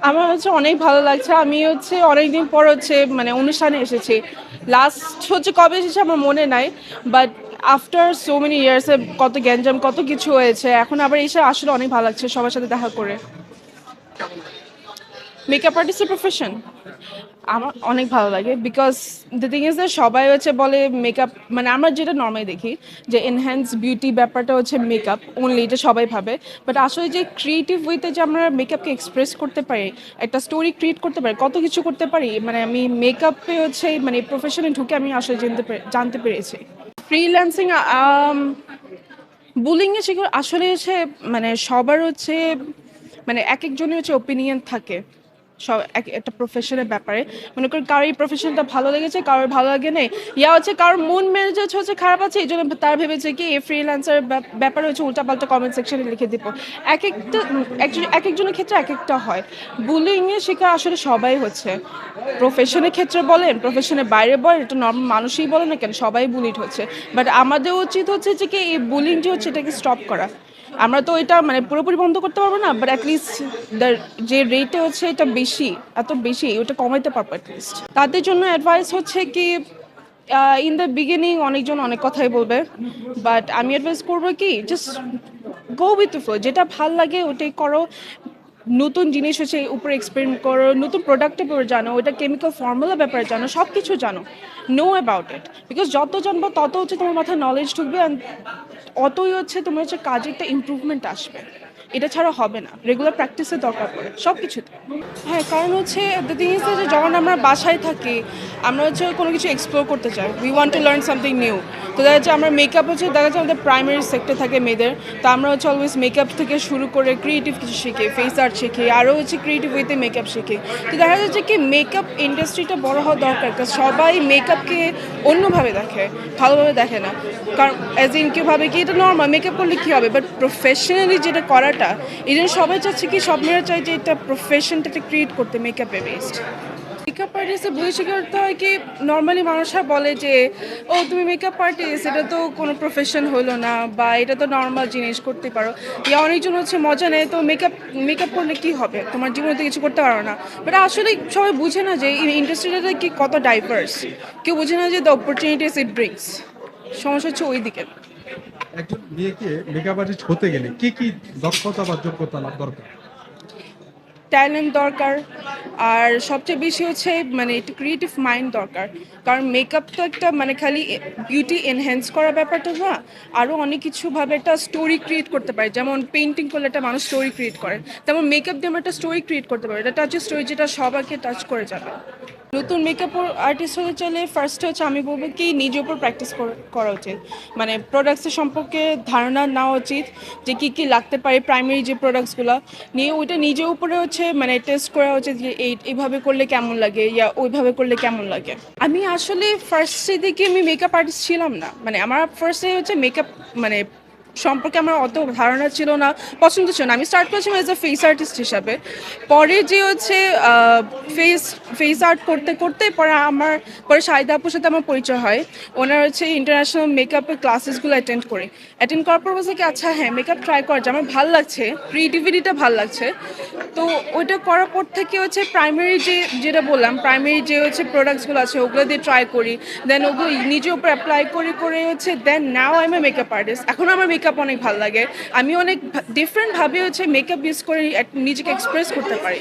আমার হচ্ছে অনেক ভালো লাগছে। আমি হচ্ছে অনেকদিন পর হচ্ছে মানে অনুষ্ঠানে এসেছি। লাস্ট হচ্ছে কবে এসেছে আমার মনে নাই বাট আফটার সো মেনি ইয়ার্সে কত গ্যাঞ্জাম, কত কিছু হয়েছে, এখন আবার এসে আসলে অনেক ভালো লাগছে সবার সাথে দেখা করে। মেকআপ আর্টিস্টের প্রফেশন আমার অনেক ভালো লাগে because the thing is that সবাই হচ্ছে বলে মেকআপ মানে আমরা যেটা নর্মালি দেখি যে এনহ্যান্স বিউটি ব্যাপারটা হচ্ছে মেকআপ অনলি এটা সবাই ভাবে। বাট আসলে যে ক্রিয়েটিভ ওয়েতে যে আমরা মেকআপকে এক্সপ্রেস করতে পারি, একটা স্টোরি ক্রিয়েট করতে পারি, কত কিছু করতে পারি মানে আমি মেকআপে হচ্ছে মানে প্রফেশনে ঢুকে আমি আসলে জানতে জানতে পেরেছি। ফ্রিল্যান্সিং বুলিংয়ে শিখে আসলে হচ্ছে মানে সবার হচ্ছে মানে এক একজনের হচ্ছে ওপিনিয়ন থাকে। সব এক, একটা প্রফেশনের ব্যাপারে। মনে করি কারোর এই প্রফেশনটা ভালো লেগেছে, কারোর ভালো লাগে নেই। ইয়া হচ্ছে কারোর মন মেজাজ হচ্ছে খারাপ আছে, এই জন্য তার ভেবেছে কি, এই ফ্রিল্যান্সার ব্যাপারে হচ্ছে উল্টাপাল্টা কমেন্ট সেকশনে লিখে দিব। এক একটা, এক একজনের ক্ষেত্রে এক একটা হয়। বুলিংয়ের শিকার আসলে সবাই হচ্ছে। প্রফেশনের ক্ষেত্রে বলেন প্রফেশনের বাইরে বলেন, এটা নর্মাল মানুষই বলে না কেন, সবাই বুলিড হচ্ছে। বাট আমাদের উচিত হচ্ছে যে কি, এই বুলিংটি হচ্ছে এটাকে স্টপ করা। আমরা তো এটা মানে পুরোপুরি বন্ধ করতে পারব না বাট অ্যাটলিস্ট যে রেটে হচ্ছে এটা বেশি, এত বেশি, ওটা কমাইতে পারব অ্যাটলিস্ট তাদের জন্য অ্যাডভাইস হচ্ছে কি ইন দ্য বিগিনিং অনেকজন অনেক কথাই বলবে বাট আমি অ্যাডভাইস করব কি জাস্ট গো উইথ ফ্লো যেটা ভালো লাগে ওটাই করো নতুন জিনিস হচ্ছে উপরে এক্সপেরিমেন্ট করো, নতুন প্রোডাক্টের ব্যাপারে জানো ওটা কেমিক্যাল ফর্মুলার ব্যাপারে জানো সব কিছু জানো। নো অ্যাবাউট ইট বিকজ যত জানব তত হচ্ছে তোমার মাথায় নলেজ ঢুকবে অ্যান্ড অতই হচ্ছে তোমার হচ্ছে কাজে একটা ইম্প্রুভমেন্ট আসবে। এটা ছাড়া হবে না। রেগুলার প্র্যাকটিসের দরকার পড়ে সব কিছুতে হ্যাঁ কারণ হচ্ছে দ্য থিং যে যখন আমরা বাসায় থাকি, আমরা হচ্ছে কোনো কিছু এক্সপ্লোর করতে চাই। We want to learn something new তো দেখা যাচ্ছে আমরা মেকআপ হচ্ছে, দেখা যাচ্ছে আমাদের প্রাইমারি সেক্টর থাকে মেয়েদের। তো আমরা হচ্ছে অলওয়েজ মেকআপ থেকে শুরু করে ক্রিয়েটিভ কিছু শিখি ফেস আর্ট শিখি, আরও হচ্ছে ক্রিয়েটিভ ওয়েতে মেকআপ শিখি। তো দেখা যাচ্ছে কি মেকআপ ইন্ডাস্ট্রিটা বড় হওয়া দরকার কারণ সবাই মেকআপকে অন্যভাবে দেখে, ভালোভাবে দেখে না। কারণ অ্যাজ ইন কেউ ভাবে কি, এটা নর্মাল মেকআপ করলে কী হবে? বাট প্রফেশনালি যেটা করাটা এই জন্য সবাই চাচ্ছে কি সব মেয়েরা চাই যে এটা প্রফেশনটাকে ক্রিয়েট করতে মেকআপে বেসড মেকআপ আর্টিস্টে ভুল করতে হয় কি নর্মালি মানুষরা বলে যে, ও, তুমি মেকআপ আর্টিস্ট এটা তো কোনো প্রফেশন হলো না, বা এটা তো নর্মাল জিনিস, করতে পারো। ইয়া অনেকজন হচ্ছে মজা নেয়, তো মেকআপ মেকআপ করলে কি হবে? তোমার জীবনে তো কিছু করতে পারো না। বাট আসলে সবাই বুঝে না যে ইন্ডাস্ট্রিটা কি কত ডাইভার্স কেউ বুঝে না যে দ্য অপরচুনিটিস ইট ব্রিংস সমস্যা হচ্ছে ওই দিকে একজন মেয়েকে মেকআপ আর্টিস্ট হতে গেলে কি কি দক্ষতা বা যোগ্যতা লাভ দরকার? ট্যালেন্ট দরকার আর সবচেয়ে বেশি হচ্ছে মানে একটু ক্রিয়েটিভ মাইন্ড দরকার। কারণ মেকআপ তো একটা মানে খালি বিউটি এনহ্যান্স করার ব্যাপারটা না আরও অনেক কিছুভাবে একটা স্টোরি ক্রিয়েট করতে পারে। যেমন পেন্টিং করলে একটা মানুষ স্টোরি ক্রিয়েট করে। তেমন মেকআপ দিয়ে আমরা একটা স্টোরি ক্রিয়েট করতে পারি এটা টাচের স্টোরি যেটা সবাইকে টাচ করে যাবে। নতুন মেকআপ আর্টিস্ট হতে চাইলে ফার্স্ট হচ্ছে আমি বলব কি নিজের উপর প্র্যাকটিস করা উচিত। মানে প্রোডাক্টসের সম্পর্কে ধারণা নেওয়া উচিত যে কী কী লাগতে পারে প্রাইমারি যে প্রোডাক্টসগুলো নিয়ে ওইটা নিজের উপরে হচ্ছে মানে টেস্ট করা উচিত যে এই, এইভাবে করলে কেমন লাগে ইয়া ওইভাবে করলে কেমন লাগে। আমি আসলে ফার্স্টে দিকে আমি মেকআপ আর্টিস্ট ছিলাম না। মানে আমার ফার্স্টে হচ্ছে মেকআপ মানে সম্পর্কে আমার অত ধারণা ছিল না, পছন্দ ছিল না। আমি স্টার্ট করেছিলাম এজ এ ফেস আর্টিস্ট হিসাবে। পরে যে হচ্ছে ফেস ফেস আর্ট করতে করতে পরে আমার, পরে শাহিদা আপুর সাথে আমার পরিচয় হয়। ওনার হচ্ছে ইন্টারন্যাশনাল মেকআপের ক্লাসেসগুলো অ্যাটেন্ড করি। অ্যাটেন্ড করার পর বলছে কি আচ্ছা হ্যাঁ মেকআপ ট্রাই করা। যায় আমার ভালো লাগছে ক্রিয়েটিভিটিটা ভালো লাগছে। তো ওইটা করার পর থেকে হচ্ছে প্রাইমারি যে, যেটা বললাম প্রাইমারি যে হচ্ছে প্রোডাক্টসগুলো আছে, ওগুলো দিয়ে ট্রাই করি। দেন ওগুলো নিজের উপর অ্যাপ্লাই করে করে হচ্ছে then now I am a makeup artist এখন আমার মেকআপ অনেক ভালো লাগে। আমি অনেক ডিফারেন্টভাবে হচ্ছে মেকআপ ইউজ করে নিজেকে এক্সপ্রেস করতে পারি।